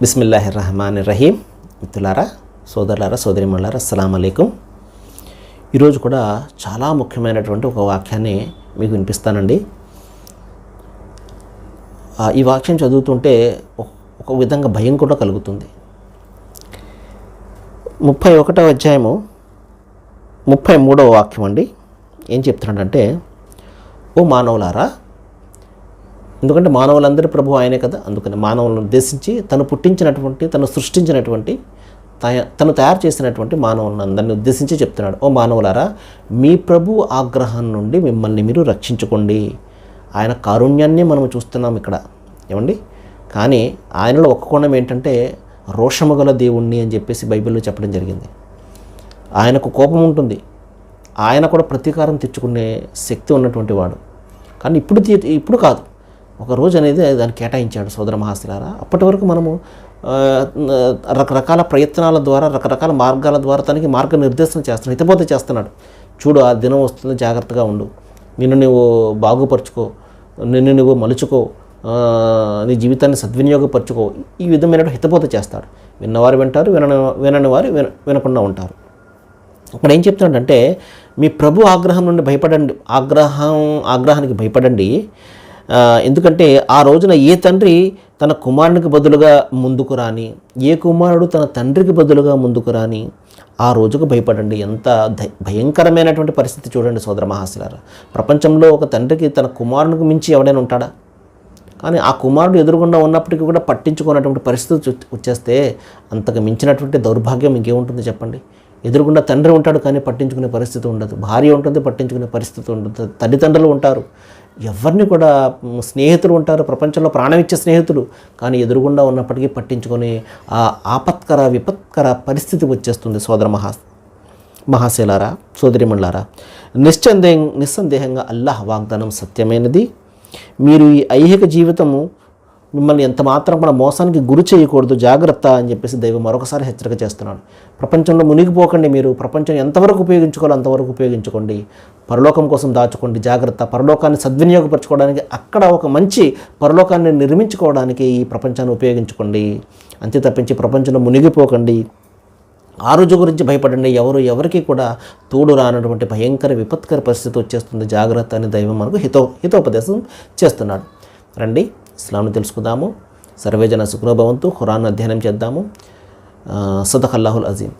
బిస్మిల్లాహి రహమాన్ రహీం మిత్రులారా సోదరులారా సోదరిమణులారా అస్సలం అయికం ఈరోజు కూడా చాలా ముఖ్యమైనటువంటి ఒక వాక్యాన్ని మీకు వినిపిస్తానండి. ఈ వాక్యం చదువుతుంటే ఒక- విధంగా భయం కూడా కలుగుతుంది. ముప్పై ఒకటో అధ్యాయము ముప్పై మూడవ వాక్యం అండి ఏం చెప్తున్నాడంటే ఓ మానవులారా? ఎందుకంటే మానవులందరి ప్రభు ఆయనే కదా అందుకని మానవులను ఉద్దేశించి తను పుట్టించినటువంటి తను సృష్టించినటువంటి తను తయారు చేసినటువంటి మానవులను అందరినీ ఉద్దేశించి చెప్తున్నాడు. ఓ మానవులారా మీ ప్రభు ఆగ్రహం నుండి మిమ్మల్ని మీరు రక్షించుకోండి. ఆయన కారుణ్యాన్ని మనం చూస్తున్నాం ఇక్కడ. ఏమండి? కానీ ఆయనలో ఒక కోణం ఏంటంటే రోషము గల దేవుణ్ణి అని చెప్పేసి బైబిల్లో చెప్పడం జరిగింది. ఆయనకు కోపం ఉంటుంది. ఆయన కూడా ప్రతీకారం తెచ్చుకునే శక్తి ఉన్నటువంటి వాడు. కానీ ఇప్పుడు తీ- ఇప్పుడు కాదు. ఒక రోజు అనేది దాన్ని కేటాయించాడు సోదర మహాశిలారా. అప్పటి వరకు మనము రకరకాల ప్రయత్నాల ద్వారా రకరకాల మార్గాల ద్వారా తనకి మార్గనిర్దేశం చేస్తున్నాడు హితబోధ చేస్తున్నాడు. చూడు ఆ దినం వస్తుంది జాగ్రత్తగా ఉండు. నిన్ను నువ్వు బాగుపరుచుకో నిన్ను నువ్వు మలుచుకో నీ జీవితాన్ని సద్వినియోగపరచుకో. ఈ విధమైన హితబోధ చేస్తాడు. విన్నవారు వింటారు వినని వినని వారు విన వినకుండా ఉంటారు. ఇక్కడ ఏం చెప్తున్నాడంటే మీ ప్రభు ఆగ్రహం నుండి భయపడండి ఆగ్రహం ఆగ్రహానికి భయపడండి. ఎందుకంటే ఆ రోజున ఏ తండ్రి తన కుమారునికి బదులుగా ముందుకు రాని ఏ కుమారుడు తన తండ్రికి బదులుగా ముందుకు రాని ఆ రోజుకు భయపడండి. ఎంత భయంకరమైనటువంటి పరిస్థితి చూడండి సోదర మహాశిలారా. ప్రపంచంలో ఒక తండ్రికి తన కుమారునికి మించి ఎవడైనా ఉంటాడా? కానీ ఆ కుమారుడు ఎదురుగుండా ఉన్నప్పటికీ కూడా పట్టించుకున్నటువంటి పరిస్థితి వచ్చేస్తే అంతకు మించినటువంటి దౌర్భాగ్యం ఇంకేముంటుంది చెప్పండి? ఎదురుగుండా తండ్రి ఉంటాడు కానీ పట్టించుకునే పరిస్థితి ఉండదు. భార్య ఉంటుంది పట్టించుకునే పరిస్థితి ఉండదు. తల్లిదండ్రులు ఉంటారు. ఎవరిని కూడా స్నేహితులు ఉంటారు. ప్రపంచంలో ప్రాణం ఇచ్చే స్నేహితులు. కానీ ఎదురుగుండా ఉన్నప్పటికీ పట్టించుకొని ఆ ఆపత్కర విపత్కర పరిస్థితి వచ్చేస్తుంది సోదర మహా మహాశైలారా సోదరిమండలారా నిశ్చందే నిస్సందేహంగా అల్లాహ్ వాగ్దానం సత్యమైనది. మీరు ఈ ఐహిక జీవితము మిమ్మల్ని ఎంత మాత్రం కూడా మోసానికి గురి చేయకూడదు జాగ్రత్త అని చెప్పేసి దైవం మరొకసారి హెచ్చరిక చేస్తున్నాడు. ప్రపంచంలో మునిగిపోకండి మీరు. ప్రపంచం ఎంతవరకు ఉపయోగించుకోవాలో అంతవరకు ఉపయోగించుకోండి. పరలోకం కోసం దాచుకోండి. జాగ్రత్త. పరలోకాన్ని సద్వినియోగపరచుకోవడానికి అక్కడ ఒక మంచి పరలోకాన్ని నిర్మించుకోవడానికి ఈ ప్రపంచాన్ని ఉపయోగించుకోండి. అంతే తప్పించి ప్రపంచంలో మునిగిపోకండి. ఆ రోజు గురించి భయపడండి. ఎవరు ఎవరికి కూడా తోడు రానటువంటి భయంకర విపత్కర పరిస్థితి వచ్చేస్తుంది. జాగ్రత్త అని దైవం మనకు హితో హితోపదేశం చేస్తున్నాడు. రండి. ఇస్లాంను తెలుసుకుందాము. సర్వేజన సుఖనోభవంతు ఖురాన్ అధ్యయనం చేద్దాము. సదఖల్లాహుల్ అజీం